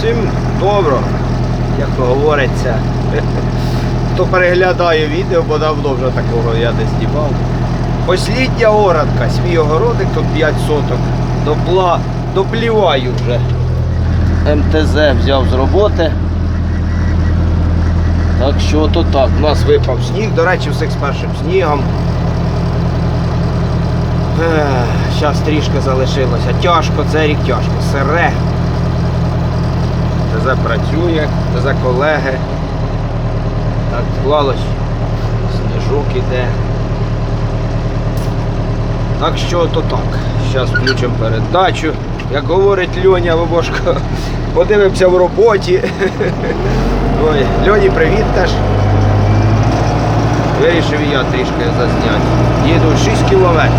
Всім добро, як то говориться. Хто переглядає відео, бо давно вже такого я не знімав. Послідня орадка, свій огородик, тут 5 соток. Допла, допліваю вже. МТЗ взяв з роботи. Так що то так, у нас випав сніг, до речі, всіх з першим снігом. Зараз трішки залишилося. Тяжко, це рік тяжко. Сире. ТЗ працює, ТЗ колеги. Так, склалось. Сніжок іде. Так що то так. Зараз включимо передачу. Як говорить Льоня Лобошко, подивимося в роботі. Ой, Льоні, привіт теж. Вирішив я трішки зазняти. Їду 6 кілометрів.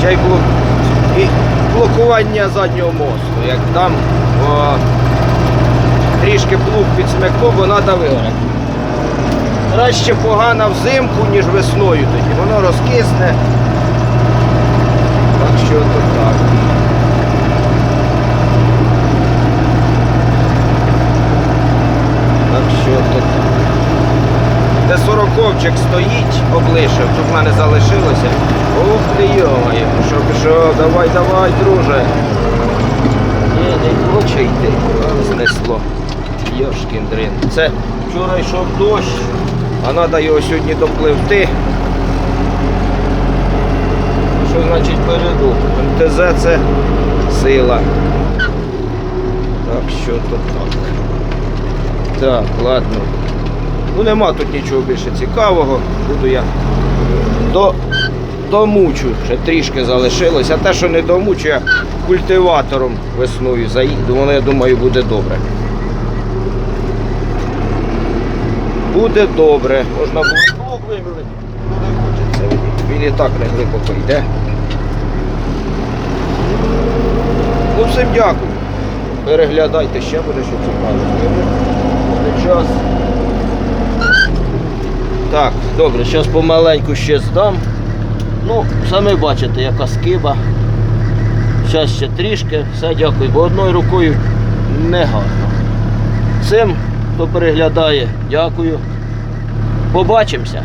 Ще блок... і блокування заднього мосту. Як там о, трішки плуг підсмикнув, бо треба виграти. Краще погано взимку, ніж весною тоді. Воно розкисне. Так що то так. Так що то так. Де сороковчик стоїть, облишив, щоб в мене залишилося. Ух ти йомає, пішов, пішов, давай, давай, друже. Ні, не хоче йти, знесло. Йошкін дрин. Це вчора йшов дощ, а треба його сьогодні допливти. Що значить переду? МТЗ це сила. Так що то так. Так, ладно. Ну нема тут нічого більше цікавого. Буду я до, домучу, ще трішки залишилось. А те, що не домучу, я культиватором весною заїду, воно, я думаю, буде добре. Буде добре. Можна було ну не хочеться. Він, і так не глибоко йде. Ну всім дякую. Переглядайте, ще буде що цікаво. Буде час. Так, добре, зараз помаленьку ще здам. Ну, самі бачите, яка скиба. Зараз ще трішки, все дякую, бо одною рукою не гарно. Всім, хто переглядає, дякую. Побачимося.